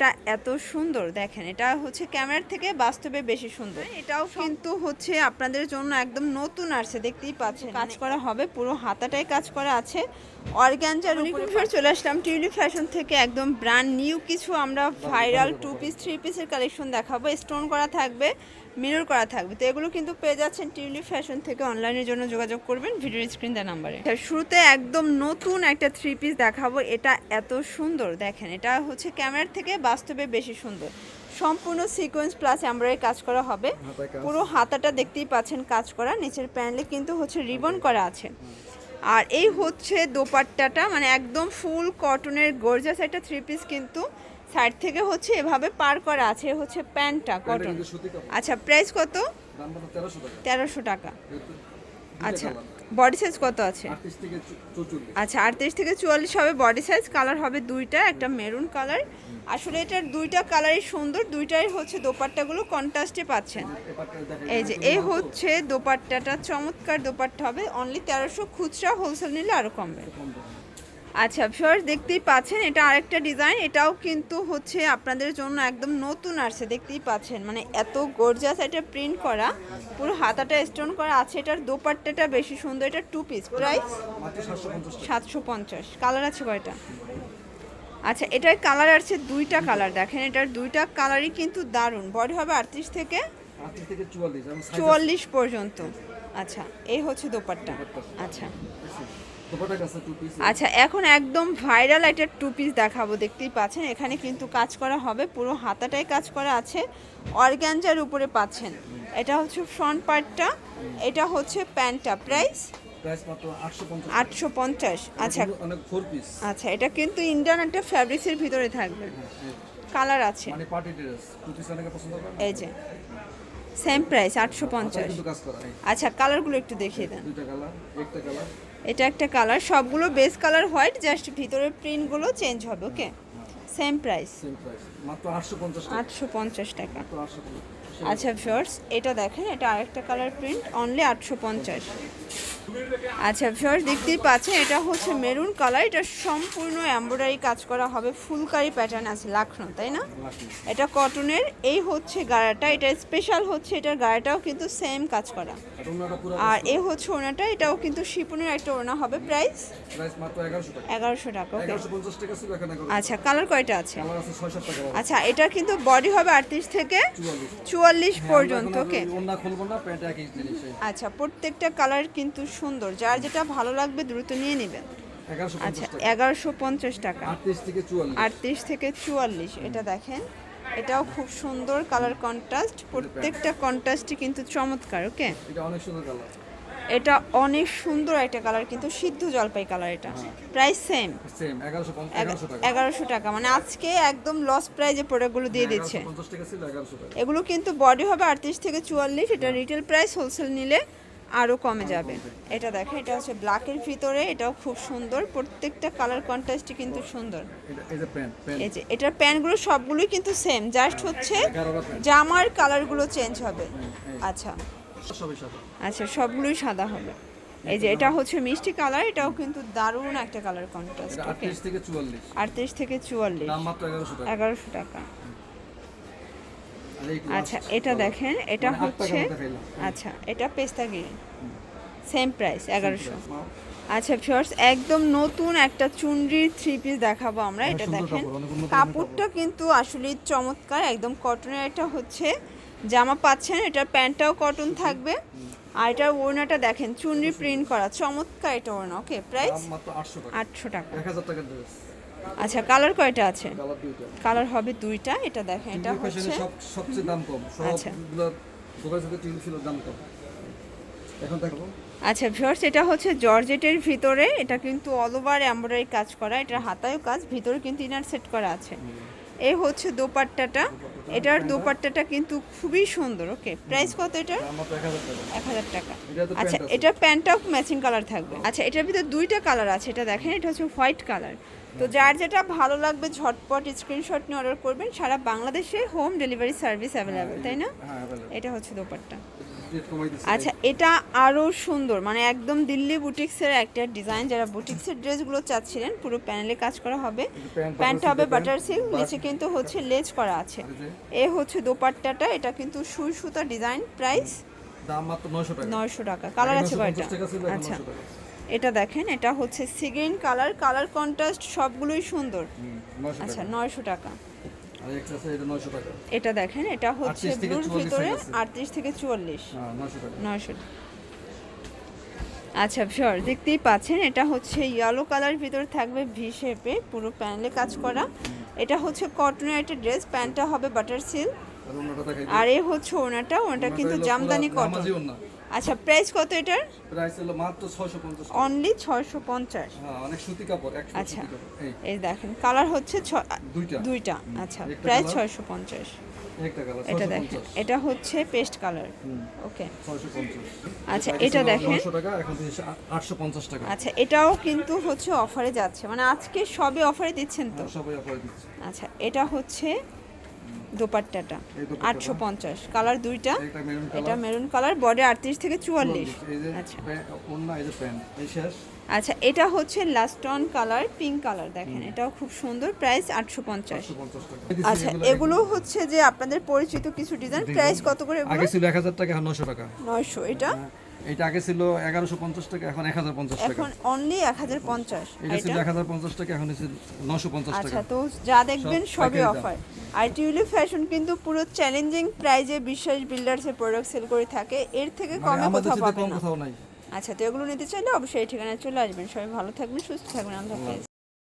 এটা এত সুন্দর দেখেন। এটা হচ্ছে ক্যামেরার থেকে বাস্তবে বেশি সুন্দর। এটাও কিন্তু হচ্ছে আপনাদের জন্য একদম নতুন আসছে দেখতেই পাচ্ছেন। কাজ করা হবে পুরো হাতাটাই কাজ করা আছে। অর্গ্যানজার উপরে চলে আসলাম টিউলি ফ্যাশন থেকে একদম ব্র্যান্ড নিউ কিছু আমরা ভাইরাল টু পিস থ্রি পিসের কালেকশন দেখাবো। স্টোন করা থাকবে। মিরর করা থাকবে। তো এগুলো কিন্তু পেয়ে যাচ্ছেন টিউলিপ ফ্যাশন থেকে অনলাইনের জন্য যোগাযোগ করবেন ভিডিও স্ক্রিন দেওয়া নাম্বারে। শুরুতে একদম নতুন একটা থ্রি পিস দেখাবো। এটা এত সুন্দর দেখেন। এটা হচ্ছে ক্যামেরার থেকে বাস্তবে বেশি সুন্দর। সম্পূর্ণ সিকোয়েন্স প্লাস এমব্রয়ডারি কাজ করা হবে। পুরো হাতাটা দেখতেই পাচ্ছেন কাজ করা। নিচের প্যানেলে কিন্তু হচ্ছে রিবন করা আছে। আর এই হচ্ছে দোপাট্টাটা মানে একদম ফুল কটনের গর্জাস একটা থ্রি পিস কিন্তু সাইড থেকে হচ্ছে এভাবে পার করা আছে হচ্ছে প্যান্টটা কটন আচ্ছা প্রাইস কত? তেরোশো টাকা। আচ্ছা বডি সাইজ কত আছে? আচ্ছা আটত্রিশ থেকে চুয়াল্লিশ হবে বডি সাইজ কালার হবে দুইটা একটা মেরুন কালার আসলে এটার দুইটা কালারই সুন্দর দুইটাই হচ্ছে দোপাট্টাগুলো কন্ট্রাস্টে পাচ্ছেন। এই যে এই হচ্ছে দোপাট্টাটা চমৎকার দোপাট্টা হবে। অনলি তেরোশো খুচরা হোলসেল নিলে আরও কমবে। আচ্ছা ফিওর দেখতেই পাচ্ছেন এটা আরেকটা ডিজাইন এটাও কিন্তু হচ্ছে আপনাদের জন্য একদম নতুন আসছে, দেখতেই পাচ্ছেন। মানে এত গর্জাস এটা প্রিন্ট করা, পুরো হাতাটা স্টোন করা আছে, এটার দোপাট্টাটা বেশি সুন্দর, এটা টু পিস প্রাইস সাতশো পঞ্চাশ কালার আছে কয়টা? আচ্ছা এটার কালার আছে দুইটা কালার দেখেন এটার দুইটা কালারই কিন্তু দারুণ, বডি হবে আটত্রিশ থেকে চুয়াল্লিশ পর্যন্ত। আচ্ছা এই হচ্ছে দোপাট্টা। আচ্ছা। আছে। আচ্ছা এখন একদম ভাইরাল একটা টু পিস দেখাবো দেখতেই পাচ্ছেন। এখানে কিন্তু কাজ করা হবে পুরো হাতাটাই কাজ করা আছে অর্গ্যানজার উপরে পাচ্ছেন। এটা হচ্ছে ফ্রন্ট পার্টটা এটা হচ্ছে প্যান্টটা প্রাইস আটশো পঞ্চাশ। আচ্ছা। আচ্ছা এটা কিন্তু ইন্ডিয়ান একটা ফ্যাব্রিক্সের ভিতরে থাকবে। কালার আছে। মানে পার্টি ড্রেস টু পিস অনেকে পছন্দ করে। না? এই যে। সেম প্রাইস আটশো পঞ্চাশ। আচ্ছা কালারগুলো একটু দেখিয়ে দেন। এটা একটা কালার সবগুলো বেস কালার হোয়াইট জাস্ট ভিতরের প্রিন্টগুলো চেঞ্জ হবে okay same price same price মাত্র আটশো পঞ্চাশ টাকা। আটশো পঞ্চাশ টাকা। আচ্ছা ভিউয়ার্স এটা দেখেন এটা আরেকটা কালার প্রিন্ট অনলি আটশো পঞ্চাশ। আচ্ছা ভিউয়ার্স দেখতেই পাচ্ছেন এটা হচ্ছে মেরুন কালার এটা সম্পূর্ণ এমব্রয়ডারি কাজ করা হবে ফুলকারি প্যাটার্ন আছে লাখনো তাই না? এটা কটনের এই হচ্ছে গাড়াটা এটা স্পেশাল হচ্ছে এটার গাড়াটাও কিন্তু সেম কাজ করা। আর এ হচ্ছে ওনাটা এটাও কিন্তু শিপনের একটা ওনা হবে প্রাইস এগারোশো টাকা। আচ্ছা কালার কয়টা আছে? আচ্ছা এটা কিন্তু বডি হবে আটত্রিশ থেকে চুয়াল্লিশ। চুয়াল্লিশ পর্যন্ত ওকে আচ্ছা প্রত্যেকটা কালার কিন্তু সুন্দর। যার যেটা ভালো লাগবে দ্রুত নিয়ে নেবেন। আচ্ছা এগারোশো পঞ্চাশ টাকা। আটত্রিশ থেকে চুয়াল্লিশ। আটত্রিশ থেকে চুয়াল্লিশ এটা দেখেন। এটাও খুব সুন্দর কালার কন্ট্রাস্ট। প্রত্যেকটা কন্ট্রাস্টই কিন্তু চমৎকার ওকে এটা অনেক সুন্দর কালার। এটা অনেক সুন্দর একটা কালার কিন্তু সিদ্ধ জলপাই কালার এটা। প্রাইস সেম এগারোশো টাকা। মানে আজকে একদম লস প্রাইজে প্রোডাক্টগুলো দিয়ে দিচ্ছে। এগারোশো টাকা ছিল এগারোশো টাকা। এগুলো কিন্তু বডি হবে আটত্রিশ থেকে চুয়াল্লিশ। এটা রিটেল প্রাইস হোলসেল নিলে আরও কমে যাবে। এটা দেখেন এটা হচ্ছে ব্ল্যাকের ভিতরে এটাও খুব সুন্দর। প্রত্যেকটা কালার কন্ট্রাস্টই কিন্তু সুন্দর। এই যে এটার প্যান্টগুলো সবগুলোই কিন্তু সেম জাস্ট হচ্ছে প্যান্ট জামার কালারগুলো চেঞ্জ হবে। আচ্ছা। আচ্ছা সবগুলোই সাদা হবে। এই যে এটা হচ্ছে মিষ্টি কালার এটাও কিন্তু দারুণ একটা কালার কন্ট্রাস্ট ওকে আটত্রিশ থেকে চুয়াল্লিশ। আটত্রিশ থেকে চুয়াল্লিশ। দাম মাত্র এগারোশো টাকা। আচ্ছা এটা দেখেন এটা মানে হচ্ছে আচ্ছা এটা পেস্তা গ্রিন। সেম প্রাইস এগারোশো। আচ্ছা ফিওর্স একদম নতুন একটা চুনরির থ্রি পিস দেখাবো আমরা এটা দেখেন। কাপড়টা কিন্তু আসলে চমৎকার একদম কটনের একটা হচ্ছে জামা পাচ্ছেন এটার প্যান্টটাও কটন থাকবে। আর এটার ওড়নাটা দেখেন চুনরি প্রিন্ট করা চমৎকার এটা ওড়না ওকে প্রাইস মাত্র আটশো টাকা। আচ্ছা কালার কয়টা আছে? কালার হবে দুইটা এটা দেখেন এটা হচ্ছে সবচেয়ে দাম কম। আচ্ছা। দাম কম। এখন দেখো। আচ্ছা ভিউয়ার্স এটা হচ্ছে জর্জেটের ভিতরে এটা কিন্তু অল ওভার এমব্রয়ডারি কাজ করা এটা হাতায়ও কাজ ভিতরে কিন্তু ইনার সেট করা আছে। এই হচ্ছে দোপাট্টাটা। এটার দোপাট্টাটা কিন্তু খুবই সুন্দর ওকে প্রাইস কত এটা এক হাজার টাকা। আচ্ছা এটা আচ্ছা এটার প্যান্টটাও ম্যাচিং কালার থাকবে। আচ্ছা এটার ভিতরে দুইটা কালার আছে এটা দেখেন এটা হচ্ছে হোয়াইট কালার তো যার যেটা ভালো লাগবে ঝটপট স্ক্রিনশট নিয়ে অর্ডার করবেন। সারা বাংলাদেশে হোম ডেলিভারি সার্ভিস অ্যাভেলেবেল তাই না? হ্যাঁ এটা হচ্ছে দোপাট্টা। রেট কমাই দিচ্ছি। আচ্ছা এটা আরও সুন্দর মানে একদম দিল্লি বুটিক্সের একটা ডিজাইন যারা বুটিক্সের ড্রেসগুলো চাচ্ছিলেন পুরো প্যানেলে কাজ করা হবে। প্যান্ট হবে বাটার সিল্ক নিচে কিন্তু হচ্ছে লেজ করা আছে। এ হচ্ছে দোপাট্টাটা এটা কিন্তু সুই সুতা ডিজাইন প্রাইস দাম মাত্র 900 টাকা। নয়শো টাকা কালার আছে কয়টা আচ্ছা। 900। এটা দেখেন এটা হচ্ছে সিগ্রিন কালার কালার কন্ট্রাস্ট সবগুলোই সুন্দর। আচ্ছা নয়শো টাকা। এটা 900 টাকা। এটা দেখেন এটা হচ্ছে ব্লুর ভিতরে আটত্রিশ থেকে চুয়াল্লিশ। হ্যাঁ, 900 টাকা। নয়শো আচ্ছা শিওর দেখতেই পাচ্ছেন এটা হচ্ছে ইয়েলো কালার ভিতরে থাকবে ভি শেপে পুরো প্যানেলে কাজ করা। এটা হচ্ছে কটনের একটা ড্রেস প্যান্টটা হবে বাটার সিল্ক আর এ হচ্ছে ওনাটা ওনাটা কিন্তু জামদানি কটন। আচ্ছা প্রাইস কত এটার প্রাইস হলো মাত্র 650 অনলি ছয়শো পঞ্চাশ হ্যাঁ, অনেক সুতি কাপড়, আচ্ছা। এই, দেখেন কালার হচ্ছে দুইটা। দুইটা আচ্ছা প্রাইস colour। ছয়শো পঞ্চাশ একটা কালার, এটা দেখেন এটা হচ্ছে পেস্ট কালার ওকে 650 আচ্ছা, এটা দেখেন। 900 টাকা, এখন 850 টাকা। আচ্ছা এটাও কিন্তু হচ্ছে অফারে যাচ্ছে মানে আজকে সবে অফারে দিচ্ছেন তো হ্যাঁ, সবাই অফারে দিচ্ছে। আচ্ছা এটা হচ্ছে দোপাট্টাটা আটশো পঞ্চাশ। কালার দুইটা? এটা মেরুন কালার বডি আটত্রিশ থেকে চুয়াল্লিশ। আচ্ছা। আচ্ছা এটা হচ্ছে লাস্টন কালার পিঙ্ক কালার দেখেন। এটাও খুব সুন্দর প্রাইস আটশো পঞ্চাশ। আচ্ছা এগুলো হচ্ছে যে আপনাদের পরিচিত কিছু ডিজাইন। প্রাইস কত করে আগে ছিল 1000 টাকা, এখন 900 টাকা। নয়শো এটা? হ্যাঁ, এটা আগে ছিল 1150 টাকা, এখন 1050 টাকা। এখন অনলি এক হাজার পঞ্চাশ এটা ছিল এটা? 1050 টাকা, এখন হচ্ছে 950 টাকা। আচ্ছা তো যা দেখবেন সব সবই অফার আর টিউলিপ ফ্যাশন কিন্তু পুরো চ্যালেঞ্জিং প্রাইজে বিশ্বাস বিল্ডার্সের প্রোডাক্ট সেল করে থাকে। এর থেকে মানে কমে কোথাও পাবেন না। আচ্ছা তো এগুলো নিতে চাইলে অবশ্যই ঠিকানায় চলে আসবেন। সবাই ভালো থাকবেন সুস্থ থাকবেন। হাফেজ।